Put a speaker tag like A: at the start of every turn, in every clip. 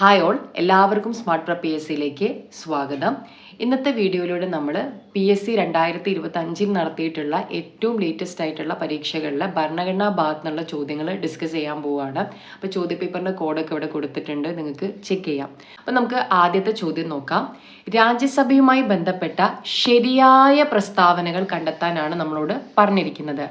A: Hi all എല്ലാവർക്കും smart പ്ര P S സിയിലേക്ക് സ്വാഗതം. ഇന്നത്തെ വീഡിയോയിലൂടെ നമ്മൾ പി എസ് സി രണ്ടായിരത്തി ഇരുപത്തി അഞ്ചിൽ നടത്തിയിട്ടുള്ള ഏറ്റവും ലേറ്റസ്റ്റ് ആയിട്ടുള്ള പരീക്ഷകളിലെ ഭരണഘടനാ ഭാഗത്തു നിന്നുള്ള ചോദ്യങ്ങൾ ഡിസ്കസ് ചെയ്യാൻ പോവുകയാണ് അപ്പോൾ ചോദ്യപേപ്പറിന്റെ കോഡൊക്കെ ഇവിടെ കൊടുത്തിട്ടുണ്ട് നിങ്ങൾക്ക് ചെക്ക് ചെയ്യാം. അപ്പോൾ നമുക്ക് ആദ്യത്തെ ചോദ്യം നോക്കാം. രാജ്യസഭയുമായി ബന്ധപ്പെട്ട ശരിയായ പ്രസ്താവനകൾ കണ്ടെത്താനാണ് നമ്മളോട് പറഞ്ഞിരിക്കുന്നത്.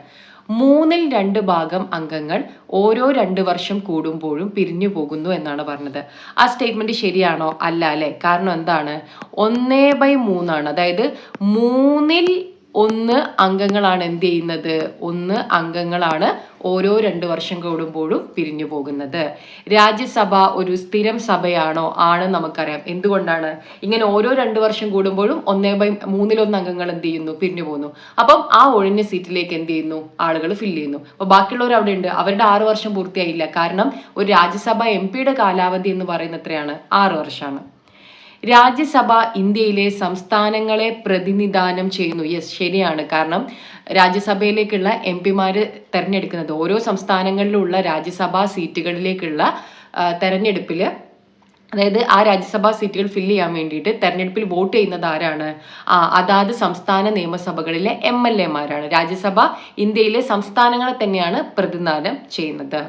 A: മൂന്നിൽ രണ്ട് ഭാഗം അംഗങ്ങൾ ഓരോ രണ്ട് വർഷം കൂടുമ്പോഴും പിരിഞ്ഞു പോകുന്നു എന്നാണ് പറഞ്ഞത്. ആ സ്റ്റേറ്റ്മെന്റ് ശരിയാണോ? അല്ല അല്ലേ? കാരണം എന്താണ്? ഒന്നേ ബൈ മൂന്നാണ്. അതായത് മൂന്നിൽ ഒന്ന് അംഗങ്ങളാണ് എന്ത് ചെയ്യുന്നത്? ഒന്ന് അംഗങ്ങളാണ് ഓരോ രണ്ട് വർഷം കൂടുമ്പോഴും പിരിഞ്ഞു പോകുന്നത്. രാജ്യസഭ ഒരു സ്ഥിരം സഭയാണോ? ആണ് നമുക്കറിയാം. എന്തുകൊണ്ടാണ്? ഇങ്ങനെ ഓരോ രണ്ട് വർഷം കൂടുമ്പോഴും ഒന്നേ ബൈ മൂന്നിലൊന്ന് അംഗങ്ങൾ എന്ത് ചെയ്യുന്നു? പിരിഞ്ഞു പോകുന്നു. അപ്പം ആ ഒഴിഞ്ഞ സീറ്റിലേക്ക് എന്ത് ചെയ്യുന്നു? ആളുകൾ ഫില്ല് ചെയ്യുന്നു. അപ്പോൾ ബാക്കിയുള്ളവർ അവിടെ ഉണ്ട്. അവരുടെ ആറ് വർഷം പൂർത്തിയായില്ല. കാരണം ഒരു രാജ്യസഭ എം പിയുടെ കാലാവധി എന്ന് പറയുന്നത് എത്രയാണ് ആറ് വർഷമാണ്. രാജ്യസഭ ഇന്ത്യയിലെ സംസ്ഥാനങ്ങളെ പ്രതിനിധാനം ചെയ്യുന്നു. യെസ് ശരിയാണ്. കാരണം രാജ്യസഭയിലേക്കുള്ള എം പിമാര് തെരഞ്ഞെടുക്കുന്നത് ഓരോ സംസ്ഥാനങ്ങളിലുള്ള രാജ്യസഭാ സീറ്റുകളിലേക്കുള്ള തെരഞ്ഞെടുപ്പിൽ അതായത് ആ രാജ്യസഭാ സീറ്റുകൾ ഫില്ല് ചെയ്യാൻ വേണ്ടിയിട്ട് തെരഞ്ഞെടുപ്പിൽ വോട്ട് ചെയ്യുന്നത് ആരാണ്? ആ അതാത് സംസ്ഥാന നിയമസഭകളിലെ എം എൽ എമാരാണ് രാജ്യസഭ ഇന്ത്യയിലെ സംസ്ഥാനങ്ങളെ തന്നെയാണ് പ്രതിനിധാനം ചെയ്യുന്നത്.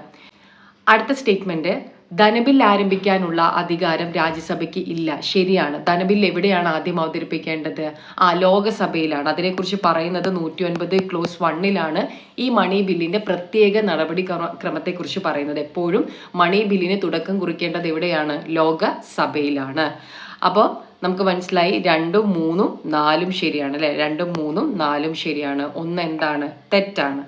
A: അടുത്ത സ്റ്റേറ്റ്മെന്റ്. ധനബിൽ ആരംഭിക്കാനുള്ള അധികാരം രാജ്യസഭയ്ക്ക് ഇല്ല. ശരിയാണ്. ധനബിൽ എവിടെയാണ് ആദ്യം അവതരിപ്പിക്കേണ്ടത്? ആ ലോകസഭയിലാണ്. അതിനെക്കുറിച്ച് പറയുന്നത് നൂറ്റി ഒൻപത് ക്ലോസ് വണ്ണിലാണ് ഈ മണി ബില്ലിന്റെ പ്രത്യേക നടപടി ക്രമത്തെക്കുറിച്ച് പറയുന്നത്. എപ്പോഴും മണി ബില്ലിന് തുടക്കം കുറിക്കേണ്ടത് എവിടെയാണ്? ലോകസഭയിലാണ്. അപ്പോൾ നമുക്ക് മനസ്സിലായി രണ്ടും മൂന്നും നാലും ശരിയാണ് അല്ലെ? രണ്ടും മൂന്നും നാലും ശരിയാണ്. ഒന്ന് എന്താണ്? തെറ്റാണ്.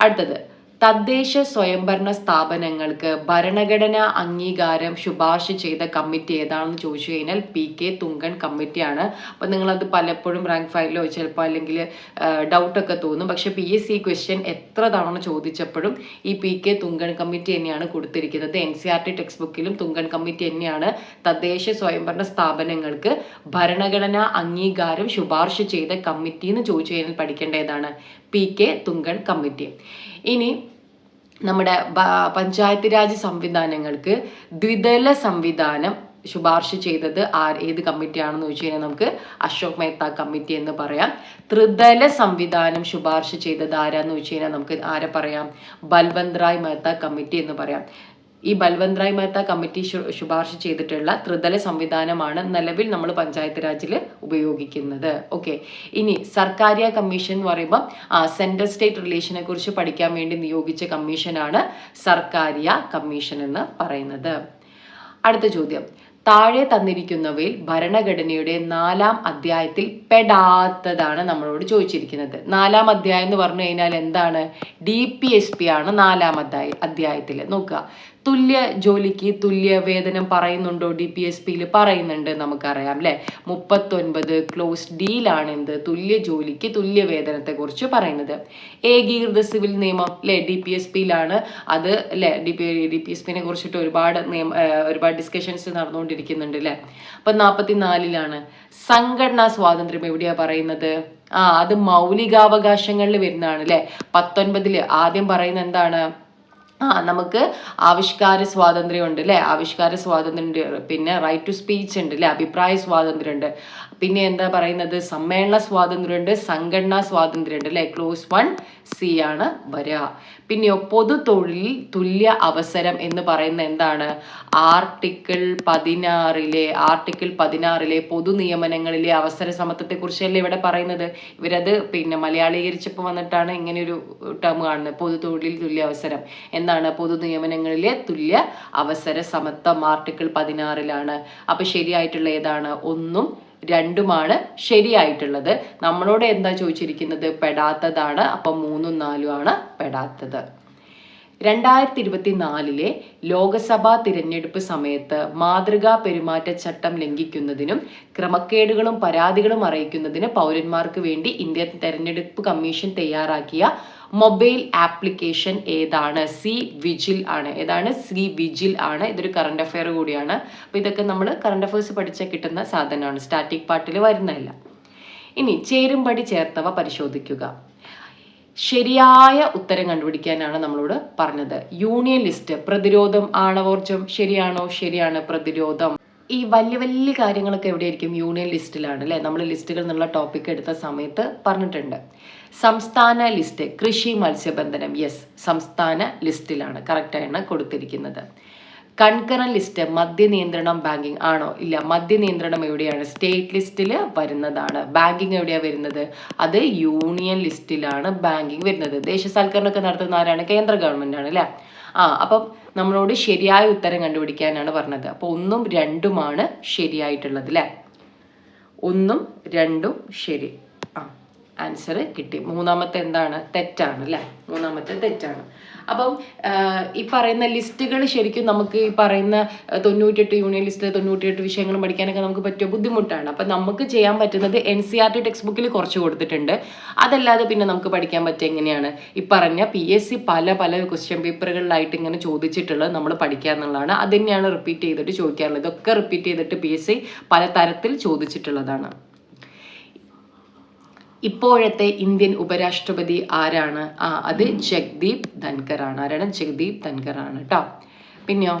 A: അടുത്തത്. തദ്ദേശ സ്വയംഭരണ സ്ഥാപനങ്ങൾക്ക് ഭരണഘടനാ അംഗീകാരം ശുപാർശ ചെയ്ത കമ്മിറ്റി ഏതാണെന്ന് ചോദിച്ചു കഴിഞ്ഞാൽ പി കെ തുങ്കൻ കമ്മിറ്റിയാണ്. അപ്പം നിങ്ങളത് പലപ്പോഴും റാങ്ക് ഫയലിലോ ചിലപ്പോൾ അല്ലെങ്കിൽ ഡൗട്ടൊക്കെ തോന്നും. പക്ഷെ പി എസ് സി ക്വസ്റ്റ്യൻ എത്ര തവണ ചോദിച്ചപ്പോഴും ഈ പി കെ തുങ്കൻ കമ്മിറ്റി തന്നെയാണ് കൊടുത്തിരിക്കുന്നത്. N C R T text ബുക്കിലും Thungon committee തന്നെയാണ് തദ്ദേശ സ്വയംഭരണ സ്ഥാപനങ്ങൾക്ക് ഭരണഘടനാ അംഗീകാരം ശുപാർശ ചെയ്ത കമ്മിറ്റി എന്ന് ചോദിച്ചു കഴിഞ്ഞാൽ പഠിക്കേണ്ട ഏതാണ് പി കെ തുങ്കൻ കമ്മിറ്റി. ഇനി നമ്മുടെ പഞ്ചായത്ത് രാജ് സംവിധാനങ്ങൾക്ക് ദ്വിതല സംവിധാനം ശുപാർശ ചെയ്തത് ആ ഏത് കമ്മിറ്റിയാണെന്ന് ചോദിച്ചു കഴിഞ്ഞാൽ നമുക്ക് അശോക് മേത്ത കമ്മിറ്റി എന്ന് പറയാം. ത്രിതല സംവിധാനം ശുപാർശ ചെയ്തത് ആരാന്ന് ചോദിച്ചു കഴിഞ്ഞാൽ നമുക്ക് ആരെ പറയാം? ബൽവന്ത് റായ് മേത്ത കമ്മിറ്റി എന്ന് പറയാം. ഈ ബൽവന്ത് റായ് മേത്ത കമ്മിറ്റി ശുപാർശ ചെയ്തിട്ടുള്ള ത്രിതല സംവിധാനമാണ് നിലവിൽ നമ്മൾ പഞ്ചായത്ത് രാജിൽ ഉപയോഗിക്കുന്നത്. ഓക്കെ ഇനി സർക്കാരിയ കമ്മീഷൻ എന്ന് പറയുമ്പോൾ സെൻട്രൽ സ്റ്റേറ്റ് റിലേഷനെ കുറിച്ച് പഠിക്കാൻ വേണ്ടി നിയോഗിച്ച കമ്മീഷനാണ് സർക്കാരിയ കമ്മീഷൻ എന്ന് പറയുന്നത്. അടുത്ത ചോദ്യം. താഴെ തന്നിരിക്കുന്നവയിൽ ഭരണഘടനയുടെ നാലാം അധ്യായത്തിൽ പെടാത്തതാണ് നമ്മളോട് ചോദിച്ചിരിക്കുന്നത്. നാലാം അധ്യായം എന്ന് പറഞ്ഞു കഴിഞ്ഞാൽ എന്താണ്? ഡി പി എസ് പി ആണ് നാലാം അധ്യായ അധ്യായത്തിൽ നോക്കുക. തുല്യ ജോലിക്ക് തുല്യ വേതനം പറയുന്നുണ്ടോ ഡി പി എസ് പിയിൽ പറയുന്നുണ്ട് നമുക്കറിയാം അല്ലേ മുപ്പത്തൊൻപത് ക്ലോസ് ഡീലാണ് എന്ത് തുല്യ ജോലിക്ക് തുല്യ വേതനത്തെ കുറിച്ച് പറയുന്നത്. ഏകീകൃത സിവിൽ നിയമം അല്ലെ ഡി പി എസ് പിയിലാണ് അത് അല്ലെ D P D P S പിനെ കുറിച്ചിട്ട് ഒരുപാട് നിയമ ഒരുപാട് ഡിസ്കഷൻസ് നടന്നുകൊണ്ടിരിക്കുന്നുണ്ട് അല്ലെ അപ്പൊ നാൽപ്പത്തിനാലിലാണ് സംഘടനാ സ്വാതന്ത്ര്യം എവിടെയാ പറയുന്നത്? ആ അത് മൗലികാവകാശങ്ങളിൽ വരുന്നതാണ് അല്ലെ പത്തൊൻപതിൽ ആദ്യം പറയുന്ന എന്താണ്? ആ നമുക്ക് ആവിഷ്കാര സ്വാതന്ത്ര്യം ഉണ്ട് അല്ലേ ആവിഷ്കാര സ്വാതന്ത്ര്യം ഉണ്ട് പിന്നെ റൈറ്റ് ടു സ്പീച്ച് ഉണ്ട് അല്ലേ അഭിപ്രായ സ്വാതന്ത്ര്യം ഉണ്ട് പിന്നെ എന്താ പറയുന്നത്? സമ്മേളന സ്വാതന്ത്ര്യം ഉണ്ട് സംഘടനാ സ്വാതന്ത്ര്യം ഉണ്ട് അല്ലേ? ക്ലോസ് വൺ സി ആണ് വരിക. പിന്നെയോ പൊതു തൊഴിൽ തുല്യ അവസരം എന്ന് പറയുന്ന എന്താണ്? ആർട്ടിക്കിൾ പതിനാറിലെ ആർട്ടിക്കിൾ പതിനാറിലെ പൊതു നിയമനങ്ങളിലെ അവസര സമത്വത്തെ കുറിച്ചല്ലേ ഇവിടെ പറയുന്നത്? ഇവരത് പിന്നെ മലയാളീകരിച്ചപ്പോൾ വന്നിട്ടാണ് ഇങ്ങനെ ഒരു ടേം കാണുന്നത്. പൊതു തൊഴിൽ തുല്യ അവസരം. എന്താണ്? പൊതു നിയമനങ്ങളിലെ തുല്യ അവസര സമത്വം ആർട്ടിക്കിൾ പതിനാറിലാണ്. അപ്പൊ ശരിയായിട്ടുള്ള ഏതാണ്? ഒന്നും രണ്ടുമാണ് ശരിയായിട്ടുള്ളത്. നമ്മളോട് എന്താ ചോദിച്ചിരിക്കുന്നത്? പെടാത്തതാണ്. അപ്പം മൂന്നും നാലും ആണ് പെടാത്തത്. രണ്ടായിരത്തി ഇരുപത്തി നാലിലെ ലോക്സഭാ തിരഞ്ഞെടുപ്പ് സമയത്ത് മാതൃകാ പെരുമാറ്റച്ചട്ടം ലംഘിക്കുന്നതിനും ക്രമക്കേടുകളും പരാതികളും അറിയിക്കുന്നതിന് പൗരന്മാർക്ക് വേണ്ടി ഇന്ത്യൻ തെരഞ്ഞെടുപ്പ് കമ്മീഷൻ തയ്യാറാക്കിയ മൊബൈൽ ആപ്ലിക്കേഷൻ ഏതാണ്? സി വിജിൽ ആണ്. ഏതാണ്? സി വിജിൽ ആണ്. ഇതൊരു കറണ്ട് അഫെയർ കൂടിയാണ്. അപ്പോൾ ഇതൊക്കെ നമ്മൾ കറണ്ട് അഫയേഴ്സ് പഠിച്ചാൽ കിട്ടുന്ന സാധനമാണ്. സ്റ്റാറ്റിക് പാർട്ടിൽ വരുന്നതല്ല. ഇനി ചേരുംപടി ചേർത്തവ പരിശോധിക്കുക. ശരിയായ ഉത്തരം കണ്ടുപിടിക്കാനാണ് നമ്മളോട് പറഞ്ഞത്. യൂണിയൻ ലിസ്റ്റ് പ്രതിരോധം ആണവോർജം ശരിയാണോ? ശരിയാണ് പ്രതിരോധം. ഈ വലിയ വലിയ കാര്യങ്ങളൊക്കെ എവിടെയായിരിക്കും? യൂണിയൻ ലിസ്റ്റിലാണ് അല്ലേ? നമ്മൾ ലിസ്റ്റുകൾ എന്നുള്ള ടോപ്പിക് എടുത്ത സമയത്ത് പറഞ്ഞിട്ടുണ്ട്. സംസ്ഥാന ലിസ്റ്റ് കൃഷി മത്സ്യബന്ധനം യെസ് സംസ്ഥാന ലിസ്റ്റിലാണ് കറക്റ്റായാണ് കൊടുത്തിരിക്കുന്നത്. കൺകറൻ ലിസ്റ്റ് മദ്യനിയന്ത്രണം ബാങ്കിങ് ആണോ? ഇല്ല മദ്യനിയന്ത്രണം എവിടെയാണ്? സ്റ്റേറ്റ് ലിസ്റ്റിൽ വരുന്നതാണ്. ബാങ്കിങ് എവിടെയാണ് വരുന്നത്? അത് യൂണിയൻ ലിസ്റ്റിലാണ് ബാങ്കിങ് വരുന്നത്. ദേശസാൽക്കരണമൊക്കെ നടത്തുന്ന ആരാണ്? കേന്ദ്ര ഗവൺമെന്റ് ആണ് അല്ലേ? ആ അപ്പം നമ്മളോട് ശരിയായ ഉത്തരം കണ്ടുപിടിക്കാനാണ് പറഞ്ഞത്. അപ്പോൾ ഒന്നും രണ്ടുമാണ് ശരിയായിട്ടുള്ളത് അല്ലേ? ഒന്നും രണ്ടും ശരി. ആൻസർ കിട്ടി. മൂന്നാമത്തെ എന്താണ്? തെറ്റാണ് അല്ലേ? മൂന്നാമത്തെ തെറ്റാണ്. അപ്പം ഈ പറയുന്ന ലിസ്റ്റുകൾ ശരിക്കും നമുക്ക് ഈ പറയുന്ന തൊണ്ണൂറ്റെട്ട് യൂണിയൻ ലിസ്റ്റ് തൊണ്ണൂറ്റിയെട്ട് വിഷയങ്ങൾ പഠിക്കാനൊക്കെ നമുക്ക് പറ്റിയ ബുദ്ധിമുട്ടാണ്. അപ്പം നമുക്ക് ചെയ്യാൻ പറ്റുന്നത് N C R T text ബുക്കിൽ കുറച്ച് കൊടുത്തിട്ടുണ്ട്. അതല്ലാതെ പിന്നെ നമുക്ക് പഠിക്കാൻ പറ്റുക എങ്ങനെയാണ്? ഈ പറഞ്ഞ പി എസ് സി പല പല ക്വസ്റ്റ്യൻ പേപ്പറുകളിലായിട്ട് ഇങ്ങനെ ചോദിച്ചിട്ടുള്ളത് നമ്മൾ പഠിക്കുക എന്നുള്ളതാണ്. അത് തന്നെയാണ് റിപ്പീറ്റ് ചെയ്തിട്ട് ചോദിക്കാറുള്ളത്. ഇതൊക്കെ റിപ്പീറ്റ് ചെയ്തിട്ട് പി എസ് സി പല തരത്തിൽ ചോദിച്ചിട്ടുള്ളതാണ്. ഇപ്പോഴത്തെ ഇന്ത്യൻ ഉപരാഷ്ട്രപതി ആരാണ്? ആ അത് ജഗ്ദീപ് ധൻകർ ആണ് ആരാണ്? ജഗ്ദീപ് ധൻകർ ആണ് കേട്ടോ പിന്നെയോ?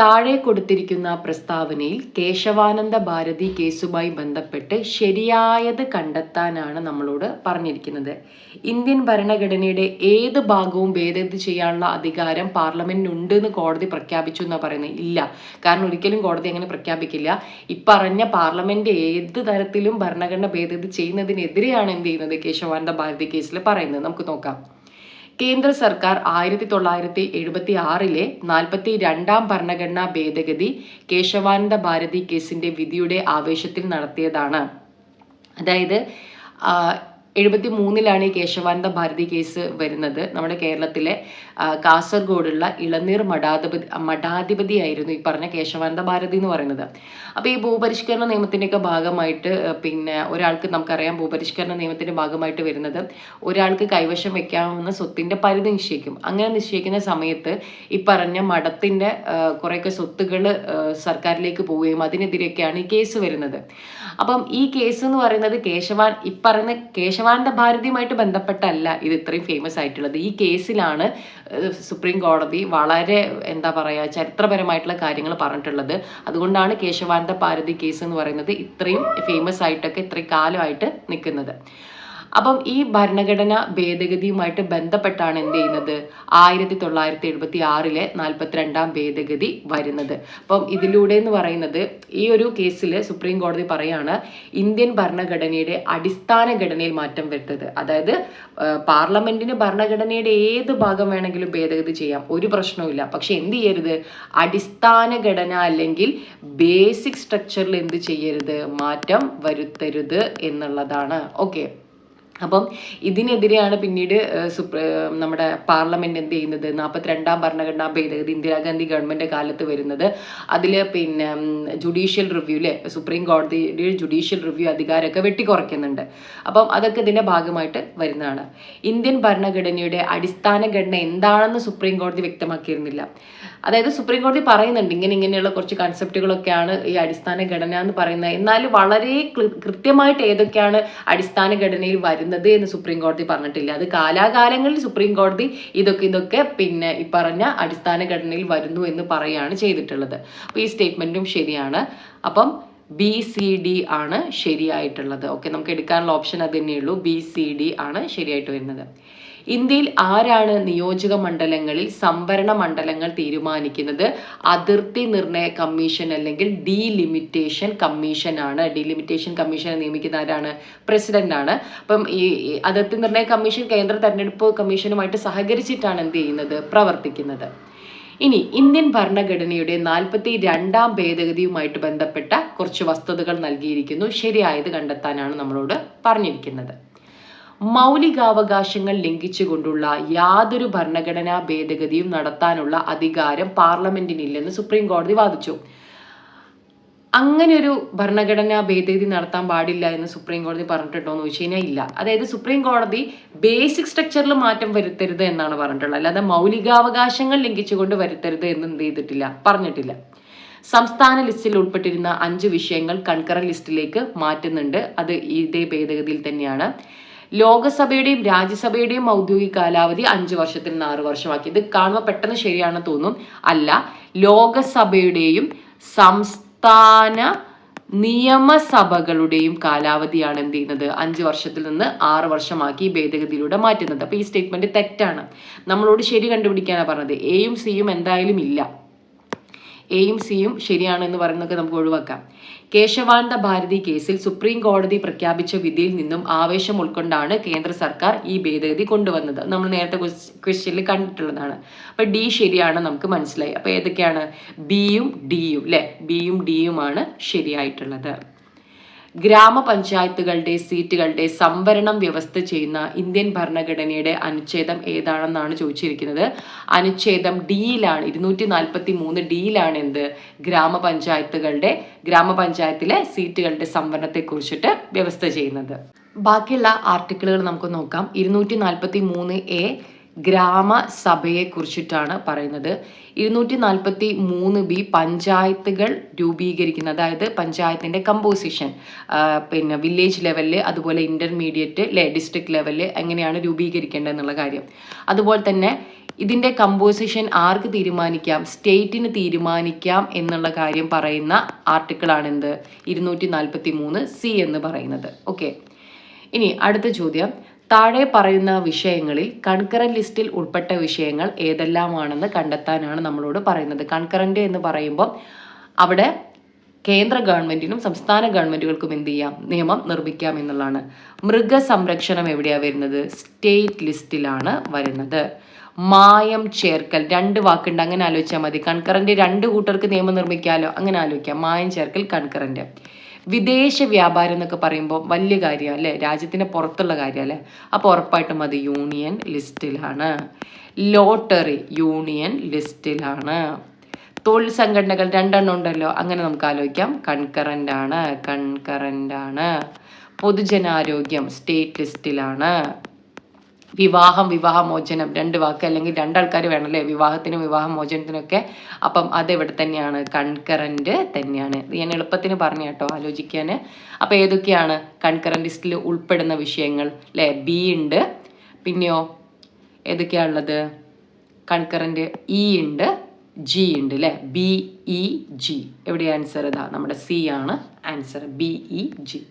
A: താഴെ കൊടുത്തിരിക്കുന്ന പ്രസ്താവനയിൽ കേശവാനന്ദ ഭാരതി കേസുമായി ബന്ധപ്പെട്ട് ശരിയായത് കണ്ടെത്താനാണ് നമ്മളോട് പറഞ്ഞിരിക്കുന്നത്. ഇന്ത്യൻ ഭരണഘടനയുടെ ഏത് ഭാഗവും ഭേദഗതി ചെയ്യാനുള്ള അധികാരം പാർലമെന്റിനുണ്ട് എന്ന് കോടതി പ്രഖ്യാപിച്ചു എന്നാണ് പറയുന്നത്. ഇല്ല. കാരണം ഒരിക്കലും കോടതി അങ്ങനെ പ്രഖ്യാപിക്കില്ല. ഇപ്പറഞ്ഞ പാർലമെന്റ് ഏത് തരത്തിലും ഭരണഘടന ഭേദഗതി ചെയ്യുന്നതിനെതിരെയാണ് എന്ത് ചെയ്യുന്നത് കേശവാനന്ദ ഭാരതി കേസിൽ പറയുന്നത്. നമുക്ക് നോക്കാം. കേന്ദ്ര സർക്കാർ ആയിരത്തി തൊള്ളായിരത്തി എഴുപത്തി ആറിലെ നാൽപ്പത്തി രണ്ടാം ഭരണഘടനാ ഭേദഗതി കേശവാനന്ദ ഭാരതി കേസിന്റെ വിധിയുടെ ആവേശത്തിൽ നടത്തിയതാണ്. അതായത് എഴുപത്തി മൂന്നിലാണ് ഈ കേശവാനന്ദ ഭാരതി കേസ് വരുന്നത്. നമ്മുടെ കേരളത്തിലെ കാസർഗോഡുള്ള ഇളനീർ മഠാധിപതി മഠാധിപതിയായിരുന്നു ഈ പറഞ്ഞ കേശവാനന്ദ ഭാരതി എന്ന് പറയുന്നത്. അപ്പോൾ ഈ ഭൂപരിഷ്കരണ നിയമത്തിന്റെയൊക്കെ ഭാഗമായിട്ട് പിന്നെ ഒരാൾക്ക് നമുക്കറിയാം ഭൂപരിഷ്കരണ നിയമത്തിന്റെ ഭാഗമായിട്ട് വരുന്നത്. ഒരാൾക്ക് കൈവശം വെക്കാവുന്ന സ്വത്തിന്റെ പരിധി നിശ്ചയിക്കും. അങ്ങനെ നിശ്ചയിക്കുന്ന സമയത്ത് ഈ പറഞ്ഞ മഠത്തിന്റെ കുറേയൊക്കെ സ്വത്തുകൾ സർക്കാരിലേക്ക് പോവുകയും അതിനെതിരെയൊക്കെയാണ് ഈ കേസ് വരുന്നത്. അപ്പം ഈ കേസ് എന്ന് പറയുന്നത് കേശവാൻ ഈ പറയുന്ന കേശവാനന്ദ ഭാരതിയുമായിട്ട് ബന്ധപ്പെട്ടല്ല ഇത് ഇത്രയും ഫേമസ് ആയിട്ടുള്ളത്. ഈ കേസിലാണ് സുപ്രീം കോടതി വളരെ എന്താ പറയുക ചരിത്രപരമായിട്ടുള്ള കാര്യങ്ങൾ പറഞ്ഞിട്ടുള്ളത്. അതുകൊണ്ടാണ് കേശവാനന്ദ ഭാരതി കേസ് എന്ന് പറയുന്നത് ഇത്രയും ഫേമസ് ആയിട്ടൊക്കെ ഇത്രയും കാലമായിട്ട് നിൽക്കുന്നത്. അപ്പം ഈ ഭരണഘടന ഭേദഗതിയുമായിട്ട് ബന്ധപ്പെട്ടാണ് എന്ത് ചെയ്യുന്നത്? ആയിരത്തി തൊള്ളായിരത്തി എഴുപത്തി ആറിലെ നാൽപ്പത്തിരണ്ടാം ഭേദഗതി വരുന്നത്. അപ്പം ഇതിലൂടെ എന്ന് പറയുന്നത് ഈ ഒരു കേസിൽ സുപ്രീം കോടതി പറയാണ് ഇന്ത്യൻ ഭരണഘടനയുടെ അടിസ്ഥാന ഘടനയിൽ മാറ്റം വരുത്തത് അതായത് പാർലമെന്റിന് ഭരണഘടനയുടെ ഏത് ഭാഗം വേണമെങ്കിലും ഭേദഗതി ചെയ്യാം. ഒരു പ്രശ്നവുമില്ല പക്ഷെ എന്ത് ചെയ്യരുത്? അടിസ്ഥാന ഘടന അല്ലെങ്കിൽ ബേസിക് സ്ട്രക്ചറിൽ എന്ത് ചെയ്യരുത്? മാറ്റം വരുത്തരുത് എന്നുള്ളതാണ്. ഓക്കെ. അപ്പം ഇതിനെതിരെയാണ് പിന്നീട് നമ്മുടെ പാർലമെന്റ് എന്ത് ചെയ്യുന്നത്? നാൽപ്പത്തിരണ്ടാം ഭരണഘടനാ ഭേദഗതി ഇന്ദിരാഗാന്ധി ഗവൺമെന്റ് കാലത്ത് വരുന്നത്. അതിൽ പിന്നെ ജുഡീഷ്യൽ റിവ്യൂ അല്ലെ സുപ്രീം കോടതിയുടെ ജുഡീഷ്യൽ റിവ്യൂ അധികാരമൊക്കെ വെട്ടിക്കുറയ്ക്കുന്നുണ്ട്. അപ്പം അതൊക്കെ ഇതിന്റെ ഭാഗമായിട്ട് വരുന്നതാണ്. ഇന്ത്യൻ ഭരണഘടനയുടെ അടിസ്ഥാന ഘടന എന്താണെന്ന് സുപ്രീം കോടതി വ്യക്തമാക്കിയിരുന്നില്ല. അതായത് സുപ്രീം കോടതി പറയുന്നുണ്ട് ഇങ്ങനെ ഇങ്ങനെയുള്ള കുറച്ച് കൺസെപ്റ്റുകളൊക്കെയാണ് ഈ അടിസ്ഥാന ഘടന എന്ന് പറയുന്നത്. എന്നാൽ വളരെ കൃത്യമായിട്ട് ഏതൊക്കെയാണ് അടിസ്ഥാന ഘടനയിൽ വരുന്നത് എന്ന് സുപ്രീം കോടതി പറഞ്ഞിട്ടില്ല. അത് കാലാകാലങ്ങളിൽ സുപ്രീം കോടതി ഇതൊക്കെ ഇതൊക്കെ പിന്നെ ഈ പറഞ്ഞ അടിസ്ഥാന ഘടനയിൽ വരുന്നു എന്ന് പറയുകയാണ് ചെയ്തിട്ടുള്ളത്. അപ്പോൾ ഈ സ്റ്റേറ്റ്മെന്റും ശരിയാണ്. അപ്പം ബി സി ഡി ആണ് ശരിയായിട്ടുള്ളത്. ഓക്കെ നമുക്ക് എടുക്കാനുള്ള ഓപ്ഷൻ അത് തന്നെയുള്ളൂ. ബി സി ഡി ആണ് ശരിയായിട്ട് വരുന്നത്. ഇന്ത്യയിൽ ആരാണ് നിയോജക മണ്ഡലങ്ങളിൽ സംവരണ മണ്ഡലങ്ങൾ തീരുമാനിക്കുന്നത്? അതിർത്തി നിർണയ കമ്മീഷൻ അല്ലെങ്കിൽ ഡീലിമിറ്റേഷൻ കമ്മീഷൻ ആണ്. ഡീലിമിറ്റേഷൻ കമ്മീഷനെ നിയമിക്കുന്ന ആരാണ്? പ്രസിഡന്റ് ആണ്. അപ്പം ഈ അതിർത്തി നിർണയ കമ്മീഷൻ കേന്ദ്ര തെരഞ്ഞെടുപ്പ് കമ്മീഷനുമായിട്ട് സഹകരിച്ചിട്ടാണ് എന്ത് ചെയ്യുന്നത്? പ്രവർത്തിക്കുന്നത്. ഇനി ഇന്ത്യൻ ഭരണഘടനയുടെ നാൽപ്പത്തി രണ്ടാം ഭേദഗതിയുമായിട്ട് ബന്ധപ്പെട്ട കുറച്ച് വസ്തുതകൾ നൽകിയിരിക്കുന്നു. ശരിയായത് കണ്ടെത്താനാണ് നമ്മളോട് പറഞ്ഞിരിക്കുന്നത്. മൗലികാവകാശങ്ങൾ ലംഘിച്ചുകൊണ്ടുള്ള യാതൊരു ഭരണഘടനാ ഭേദഗതിയും നടത്താനുള്ള അധികാരം പാർലമെന്റിനില്ലെന്ന് സുപ്രീം കോടതി വാദിച്ചു. അങ്ങനെ ഒരു ഭരണഘടനാ ഭേദഗതി നടത്താൻ പാടില്ല എന്ന് സുപ്രീം കോടതി പറഞ്ഞിട്ടുണ്ടോ എന്ന് ചോദിച്ചു കഴിഞ്ഞാൽ ഇല്ല. അതായത് സുപ്രീം കോടതി ബേസിക് സ്ട്രക്ചറിൽ മാറ്റം വരുത്തരുത് എന്നാണ് പറഞ്ഞിട്ടുള്ളത്. അല്ലാതെ മൗലികാവകാശങ്ങൾ ലംഘിച്ചുകൊണ്ട് വരുത്തരുത് എന്ന് എന്ത് ചെയ്തിട്ടില്ല പറഞ്ഞിട്ടില്ല. സംസ്ഥാന ലിസ്റ്റിൽ ഉൾപ്പെട്ടിരുന്ന അഞ്ച് വിഷയങ്ങൾ കൺകറ ലിസ്റ്റിലേക്ക് മാറ്റുന്നുണ്ട്. അത് ഇതേ ഭേദഗതിയിൽ തന്നെയാണ്. ലോകസഭയുടെയും രാജ്യസഭയുടെയും ഔദ്യോഗിക കാലാവധി അഞ്ച് വർഷത്തിൽ നിന്ന് ആറ് വർഷമാക്കി. ഇത് കാണുമ്പോൾ പെട്ടെന്ന് ശരിയാണെന്ന് തോന്നും. അല്ല ലോകസഭയുടെയും സംസ്ഥാന നിയമസഭകളുടെയും കാലാവധിയാണ് എന്ത് ചെയ്യുന്നത്? അഞ്ച് വർഷത്തിൽ നിന്ന് ആറ് വർഷമാക്കി ഭേദഗതിയിലൂടെ മാറ്റുന്നത്. അപ്പോൾ ഈ സ്റ്റേറ്റ്മെന്റ് തെറ്റാണ്. നമ്മളോട് ശരി കണ്ടുപിടിക്കാനാണ് പറഞ്ഞത്. എയും സിയും എന്തായാലും ഇല്ല. എയും സിയും ശരിയാണ് എന്ന് പറയുന്നതൊക്കെ നമുക്ക് ഒഴിവാക്കാം. കേശവാനന്ദ ഭാരതി കേസിൽ സുപ്രീം കോടതി പ്രഖ്യാപിച്ച വിധിയിൽ നിന്നും ആവേശം ഉൾക്കൊണ്ടാണ് കേന്ദ്ര സർക്കാർ ഈ ഭേദഗതി കൊണ്ടുവന്നത്. നമ്മൾ നേരത്തെ ക്വസ്റ്റ്യനിൽ കണ്ടിട്ടുള്ളതാണ്. അപ്പൊ ഡി ശരിയാണ് നമുക്ക് മനസ്സിലായി. അപ്പൊ ഏതൊക്കെയാണ്? ബിയും ഡിയും അല്ലെ ബിയും ഡിയുമാണ് ശരിയായിട്ടുള്ളത്. ഗ്രാമപഞ്ചായത്തുകളുടെ സീറ്റുകളുടെ സംവരണം വ്യവസ്ഥ ചെയ്യുന്ന ഇന്ത്യൻ ഭരണഘടനയുടെ അനുച്ഛേദം ഏതാണെന്നാണ് ചോദിച്ചിരിക്കുന്നത്. അനുച്ഛേദം ഡിയിലാണ് ഇരുന്നൂറ്റി നാൽപ്പത്തി മൂന്ന് ഡിയിലാണ് എന്ത്? ഗ്രാമപഞ്ചായത്തുകളുടെ ഗ്രാമപഞ്ചായത്തിലെ സീറ്റുകളുടെ സംവരണത്തെ കുറിച്ചിട്ട് വ്യവസ്ഥ ചെയ്യുന്നത്. ബാക്കിയുള്ള ആർട്ടിക്കിളുകൾ നമുക്ക് നോക്കാം. ഇരുന്നൂറ്റി നാൽപ്പത്തി മൂന്ന് എ ഗ്രാമസഭയെ കുറിച്ചിട്ടാണ് പറയുന്നത്. ഇരുന്നൂറ്റി നാൽപ്പത്തി മൂന്ന് ബി പഞ്ചായത്തുകൾ രൂപീകരിക്കുന്ന അതായത് പഞ്ചായത്തിന്റെ കമ്പോസിഷൻ പിന്നെ വില്ലേജ് ലെവലിൽ അതുപോലെ ഇന്റർമീഡിയറ്റ് അല്ലെ ഡിസ്ട്രിക്ട് ലെവലിൽ എങ്ങനെയാണ് രൂപീകരിക്കേണ്ടത് എന്നുള്ള കാര്യം. അതുപോലെ തന്നെ ഇതിന്റെ കമ്പോസിഷൻ ആർക്ക് തീരുമാനിക്കാം സ്റ്റേറ്റിന് തീരുമാനിക്കാം എന്നുള്ള കാര്യം പറയുന്ന ആർട്ടിക്കിളാണ് എന്ത്? ഇരുന്നൂറ്റി നാൽപ്പത്തി മൂന്ന് സി എന്ന് പറയുന്നത്. ഓക്കെ ഇനി അടുത്ത ചോദ്യം. താഴെ പറയുന്ന വിഷയങ്ങളിൽ കൺകറന്റ് ലിസ്റ്റിൽ ഉൾപ്പെട്ട വിഷയങ്ങൾ ഏതെല്ലാമാണെന്ന് കണ്ടെത്താനാണ് നമ്മളോട് പറയുന്നത്. കൺകറന്റ് എന്ന് പറയുമ്പോൾ അവിടെ കേന്ദ്ര ഗവൺമെന്റിനും സംസ്ഥാന ഗവൺമെന്റുകൾക്കും എന്ത് ചെയ്യാം? നിയമം നിർമ്മിക്കാം എന്നുള്ളതാണ്. മൃഗസംരക്ഷണം എവിടെയാണ് വരുന്നത്? സ്റ്റേറ്റ് ലിസ്റ്റിലാണ് വരുന്നത്. മായം ചേർക്കൽ രണ്ട് വാക്കുണ്ട്. അങ്ങനെ ആലോചിച്ചാൽ മതി. കൺകറന്റ് രണ്ട് കൂട്ടർക്ക് നിയമം നിർമ്മിക്കാമല്ലോ അങ്ങനെ ആലോചിക്കാം. മായം ചേർക്കൽ കൺകറന്റ്. വിദേശ വ്യാപാരം എന്നൊക്കെ പറയുമ്പോൾ വലിയ കാര്യമാണ് അല്ലേ? രാജ്യത്തിന് പുറത്തുള്ള കാര്യം അല്ലേ? അപ്പോൾ ഉറപ്പായിട്ടും അത് യൂണിയൻ ലിസ്റ്റിലാണ്. ലോട്ടറി യൂണിയൻ ലിസ്റ്റിലാണ്. തൊഴിൽ സംഘടനകൾ രണ്ടെണ്ണം ഉണ്ടല്ലോ. അങ്ങനെ നമുക്ക് ആലോചിക്കാം. കൺകറന്റ് ആണ് കൺകറന്റ് ആണ് പൊതുജനാരോഗ്യം സ്റ്റേറ്റ് ലിസ്റ്റിലാണ്. വിവാഹം വിവാഹമോചനം രണ്ട് വാക്ക് അല്ലെങ്കിൽ രണ്ടാൾക്കാർ വേണമല്ലേ വിവാഹത്തിനും വിവാഹമോചനത്തിനൊക്കെ. അപ്പം അത് ഇവിടെ തന്നെയാണ്? കൺകറന്റ് തന്നെയാണ്. ഞാൻ എളുപ്പത്തിന് പറഞ്ഞു കേട്ടോ ആലോചിക്കാൻ അപ്പോൾ ഏതൊക്കെയാണ്? കൺകറന്റ് ലിസ്റ്റിൽ ഉൾപ്പെടുന്ന വിഷയങ്ങൾ അല്ലേ? ബി ഉണ്ട്. പിന്നെയോ? ഏതൊക്കെയാണുള്ളത് കൺകറന്റ് ഇ ഉണ്ട് ജി ഉണ്ട് അല്ലേ? B E G. എവിടെ ആൻസർ? ഇതാ നമ്മുടെ സി ആണ് ആൻസർ. B E G.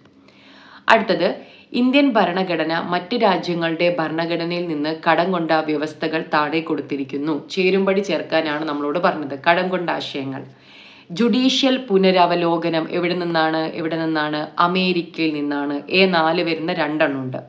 A: അടുത്തത് ഇന്ത്യൻ ഭരണഘടന മറ്റ് രാജ്യങ്ങളുടെ ഭരണഘടനയിൽ നിന്ന് കടം കൊണ്ട വ്യവസ്ഥകൾ താഴെ കൊടുത്തിരിക്കുന്നു. ചേരുംപടി ചേർക്കാനാണ് നമ്മളോട് പറഞ്ഞത്. കടം കൊണ്ട ആശയങ്ങൾ. ജുഡീഷ്യൽ പുനരവലോകനം എവിടെ നിന്നാണ്? എവിടെ നിന്നാണ്? അമേരിക്കയിൽ നിന്നാണ്. എ നാല് വരുന്ന രണ്ടെണ്ണം ഉണ്ട്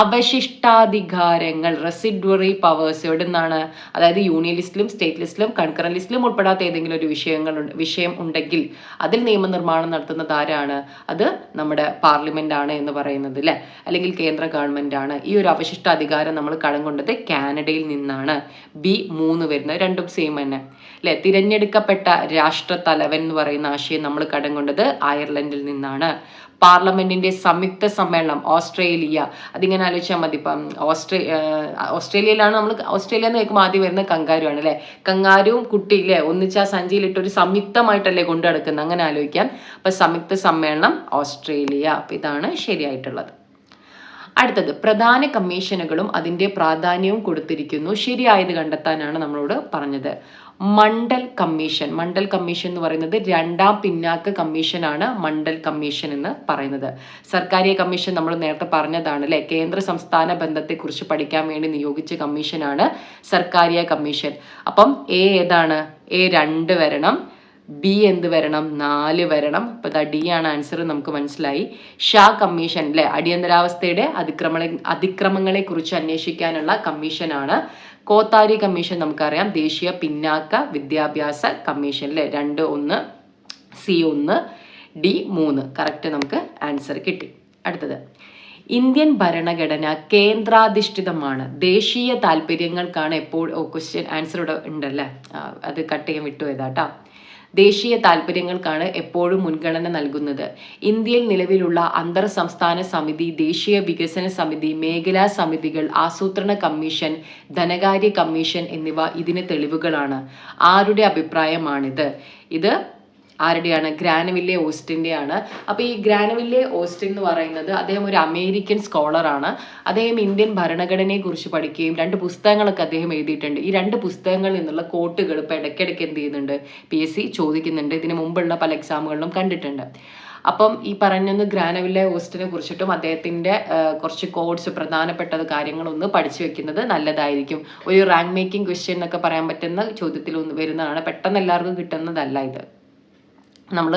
A: അവശിഷ്ടാധികാരങ്ങൾ റെസിഡ്വറി പവേഴ്സ് എവിടെ നിന്നാണ് അതായത് യൂണിയൻ ലിസ്റ്റിലും സ്റ്റേറ്റ് ലിസ്റ്റിലും കൺകറന്റ് ലിസ്റ്റിലും ഉൾപ്പെടാത്ത ഏതെങ്കിലും ഒരു വിഷയങ്ങൾ വിഷയം ഉണ്ടെങ്കിൽ അതിൽ നിയമനിർമ്മാണം നടത്തുന്നത് ആരാണ്? അത് നമ്മുടെ പാർലമെന്റ് ആണ് എന്ന് പറയുന്നത് അല്ലെ അല്ലെങ്കിൽ കേന്ദ്ര ഗവൺമെന്റ് ആണ്. ഈ ഒരു അവശിഷ്ടാധികാരം നമ്മൾ കടം കൊണ്ടത് കാനഡയിൽ നിന്നാണ്. ബി മൂന്ന് വരുന്നത്. രണ്ടും സെയിം തന്നെ. അല്ലെ തിരഞ്ഞെടുക്കപ്പെട്ട രാഷ്ട്ര തലവൻ എന്ന് പറയുന്ന ആശയം നമ്മൾ കടം കൊണ്ടത് അയർലൻഡിൽ നിന്നാണ്. പാർലമെന്റിന്റെ സംയുക്ത സമ്മേളനം ഓസ്ട്രേലിയ. അതിങ്ങനെ ആലോചിച്ചാൽ മതി. ഇപ്പം ഓസ്ട്രേ ഓസ്ട്രേലിയയിലാണ് നമ്മൾ ഓസ്ട്രേലിയ എന്ന് കേൾക്കുമ്പോൾ ആദ്യം വരുന്ന കങ്കാരു അല്ലെ? കങ്കാരുവും കുട്ടി അല്ലെ ഒന്നിച്ച് ആ സഞ്ചിയിലിട്ട് ഒരു സംയുക്തമായിട്ടല്ലേ കൊണ്ടു നടക്കുന്നത് അങ്ങനെ ആലോചിക്കാം. അപ്പൊ സംയുക്ത സമ്മേളനം ഓസ്ട്രേലിയ. അപ്പൊ ഇതാണ് ശരിയായിട്ടുള്ളത്. അടുത്തത് പ്രധാന കമ്മീഷനുകളും അതിന്റെ പ്രാധാന്യവും കൊടുത്തിരിക്കുന്നു. ശരിയായത് കണ്ടെത്താനാണ് നമ്മളോട് പറഞ്ഞത്. മണ്ഡൽ കമ്മീഷൻ മണ്ഡൽ കമ്മീഷൻ എന്ന് പറയുന്നത് രണ്ടാം പിന്നാക്ക കമ്മീഷനാണ് മണ്ഡൽ കമ്മീഷൻ എന്ന് പറയുന്നത്. സർക്കാരിയ കമ്മീഷൻ നമ്മൾ നേരത്തെ പറഞ്ഞതാണ് അല്ലേ? കേന്ദ്ര സംസ്ഥാന ബന്ധത്തെക്കുറിച്ച് പഠിക്കാൻ വേണ്ടി നിയോഗിച്ച കമ്മീഷനാണ് സർക്കാരിയ കമ്മീഷൻ. അപ്പം എ ഏതാണ്? എ രണ്ട് വരണം. ബി എന്ത് വരണം? നാല് വരണം. അപ്പൊ ഇതാ ഡി ആണ് ആൻസർ നമുക്ക് മനസ്സിലായി. ഷാ കമ്മീഷൻ അല്ലെ അടിയന്തരാവസ്ഥയുടെ അതിക്രമണ അതിക്രമങ്ങളെ കുറിച്ച് അന്വേഷിക്കാനുള്ള കമ്മീഷനാണ് കോത്താരി കമ്മീഷൻ നമുക്കറിയാം. ദേശീയ പിന്നാക്ക വിദ്യാഭ്യാസ കമ്മീഷൻ അല്ലെ രണ്ട് ഒന്ന്. സി ഒന്ന്. ഡി മൂന്ന്. കറക്റ്റ് നമുക്ക് ആൻസർ കിട്ടി. അടുത്തത്. ഇന്ത്യൻ ഭരണഘടന കേന്ദ്രാധിഷ്ഠിതമാണ്. ദേശീയ താല്പര്യങ്ങൾക്കാണ് എപ്പോൾ ക്വസ്റ്റ്യൻ ആൻസർ ഇവിടെ ഉണ്ടല്ലേ? അത് കട്ട് ചെയ്യാൻ വിട്ടുപോയതാട്ടോ ദേശീയ താല്പര്യങ്ങൾക്കാണ് എപ്പോഴും മുൻഗണന നൽകുന്നത്. ഇന്ത്യയിൽ നിലവിലുള്ള അന്തർ സംസ്ഥാന സമിതി ദേശീയ വികസന സമിതി മേഖലാ സമിതികൾ ആസൂത്രണ കമ്മീഷൻ ധനകാര്യ കമ്മീഷൻ എന്നിവ ഇതിന് തെളിവുകളാണ്. ആരുടെ അഭിപ്രായമാണിത്? ഇത് ആരുടെയാണ്? ഗ്രാനവില്ലെ ഓസ്റ്റിന്റെയാണ്. അപ്പോൾ ഈ ഗ്രാനവില്ലെ ഓസ്റ്റിൻ എന്ന് പറയുന്നത് അദ്ദേഹം ഒരു അമേരിക്കൻ സ്കോളറാണ് അദ്ദേഹം ഇന്ത്യൻ ഭരണഘടനയെക്കുറിച്ച് പഠിക്കുകയും രണ്ട് പുസ്തകങ്ങളൊക്കെ അദ്ദേഹം എഴുതിയിട്ടുണ്ട്. ഈ രണ്ട് പുസ്തകങ്ങളിൽ നിന്നുള്ള കോട്ടുകൾ ഇപ്പോൾ ഇടയ്ക്കിടയ്ക്ക് എന്ത് ചെയ്യുന്നുണ്ട്? പി എസ് സി ചോദിക്കുന്നുണ്ട്. ഇതിന് മുമ്പുള്ള പല എക്സാമുകളിലും കണ്ടിട്ടുണ്ട്. അപ്പം ഈ പറഞ്ഞൊന്ന് ഗ്രാനവില്ലെ ഓസ്റ്റിനെ കുറിച്ചിട്ടും അദ്ദേഹത്തിന്റെ കുറച്ച് കോഡ്സ് പ്രധാനപ്പെട്ട കാര്യങ്ങളൊന്ന് പഠിച്ചു വെക്കുന്നത് നല്ലതായിരിക്കും. ഒരു റാങ്ക് മേക്കിംഗ് ക്വസ്റ്റ്യൻ എന്നൊക്കെ പറയാൻ പറ്റുന്ന ചോദ്യത്തിൽ വരുന്നതാണ്. പെട്ടെന്ന് എല്ലാവർക്കും കിട്ടുന്നതല്ല ഇത്. നമ്മൾ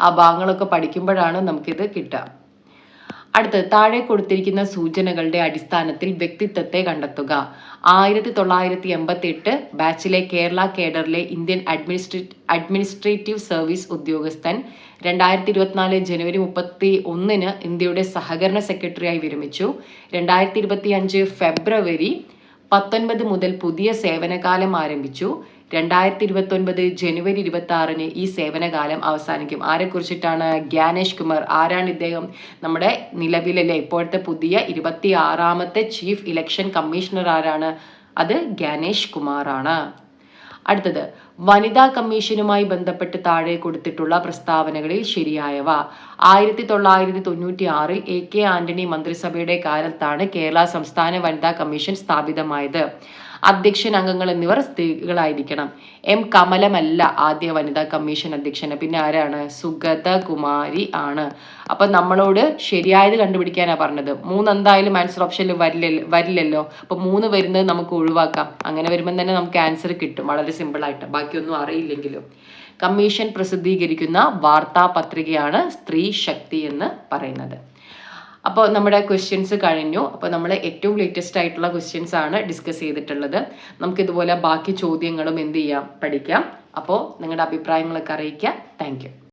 A: ആ ഭാഗങ്ങളൊക്കെ പഠിക്കുമ്പോഴാണ് നമുക്കിത് കിട്ടുക. അടുത്തത് താഴെ കൊടുത്തിരിക്കുന്ന സൂചനകളുടെ അടിസ്ഥാനത്തിൽ വ്യക്തിത്വത്തെ കണ്ടെത്തുക. ആയിരത്തി തൊള്ളായിരത്തി എൺപത്തി എട്ട് ബാച്ചിലെ കേരള കേഡറിലെ ഇന്ത്യൻ അഡ്മിനിസ്ട്രേ അഡ്മിനിസ്ട്രേറ്റീവ് സർവീസ് ഉദ്യോഗസ്ഥൻ രണ്ടായിരത്തി ഇരുപത്തിനാല് ജനുവരി മുപ്പത്തി ഒന്നിന് ഇന്ത്യയുടെ സഹകരണ സെക്രട്ടറിയായി വിരമിച്ചു. രണ്ടായിരത്തി ഇരുപത്തി അഞ്ച് ഫെബ്രുവരി പത്തൊൻപത് മുതൽ പുതിയ സേവനകാലം ആരംഭിച്ചു. രണ്ടായിരത്തി ഇരുപത്തി ഒൻപത് ജനുവരി ഇരുപത്തി ആറിന് ഈ സേവനകാലം അവസാനിക്കും. ആരെക്കുറിച്ചിട്ടാണ് ഗ്യാനേഷ് കുമാർ? ആരാണ് ഇദ്ദേഹം? നമ്മുടെ നിലവിലെ ഇപ്പോഴത്തെ പുതിയ ഇരുപത്തി ആറാമത്തെ ചീഫ് ഇലക്ഷൻ കമ്മീഷണർ ആരാണ്? അത് ഗ്യാനേഷ് കുമാറാണ്. അടുത്തത് വനിതാ കമ്മീഷനുമായി ബന്ധപ്പെട്ട് താഴെ കൊടുത്തിട്ടുള്ള പ്രസ്താവനകളിൽ ശരിയായവ. ആയിരത്തി തൊള്ളായിരത്തി തൊണ്ണൂറ്റി ആറിൽ എ കെ ആന്റണി മന്ത്രിസഭയുടെ കാലത്താണ് കേരള സംസ്ഥാന വനിതാ കമ്മീഷൻ സ്ഥാപിതമായത്. അധ്യക്ഷൻ അംഗങ്ങൾ എന്നിവർ സ്ത്രീകളായിരിക്കണം. എം. കമലമല്ല ആദ്യ വനിതാ കമ്മീഷൻ അധ്യക്ഷന് പിന്നെ ആരാണ്? സുഗത കുമാരി ആണ്. അപ്പൊ നമ്മളോട് ശരിയായത് കണ്ടുപിടിക്കാനാണ് പറഞ്ഞത്. മൂന്ന് എന്തായാലും ആൻസർ ഓപ്ഷനിൽ വരില്ല വരില്ലല്ലോ. അപ്പൊ മൂന്ന് വരുന്നത് നമുക്ക് ഒഴിവാക്കാം. അങ്ങനെ വരുമ്പോൾ തന്നെ നമുക്ക് ആൻസർ കിട്ടും. വളരെ സിമ്പിൾ ആയിട്ട്. ബാക്കിയൊന്നും അറിയില്ലെങ്കിലും. കമ്മീഷൻ പ്രസിദ്ധീകരിക്കുന്ന വാർത്താ പത്രികയാണ് സ്ത്രീ ശക്തി എന്ന് പറയുന്നത്. അപ്പോൾ നമ്മുടെ ക്വസ്റ്റ്യൻസ് കഴിഞ്ഞു. അപ്പോൾ നമ്മൾ ഏറ്റവും ലേറ്റസ്റ്റ് ആയിട്ടുള്ള ക്വസ്റ്റ്യൻസ് ആണ് ഡിസ്കസ് ചെയ്തിട്ടുള്ളത്. നമുക്ക് ഇതുപോലെ ബാക്കി ചോദ്യങ്ങളും എന്ത് ചെയ്യാം? പഠിക്കാം. അപ്പോൾ നിങ്ങളുടെ അഭിപ്രായങ്ങളൊക്കെ അറിയിക്കുക. താങ്ക്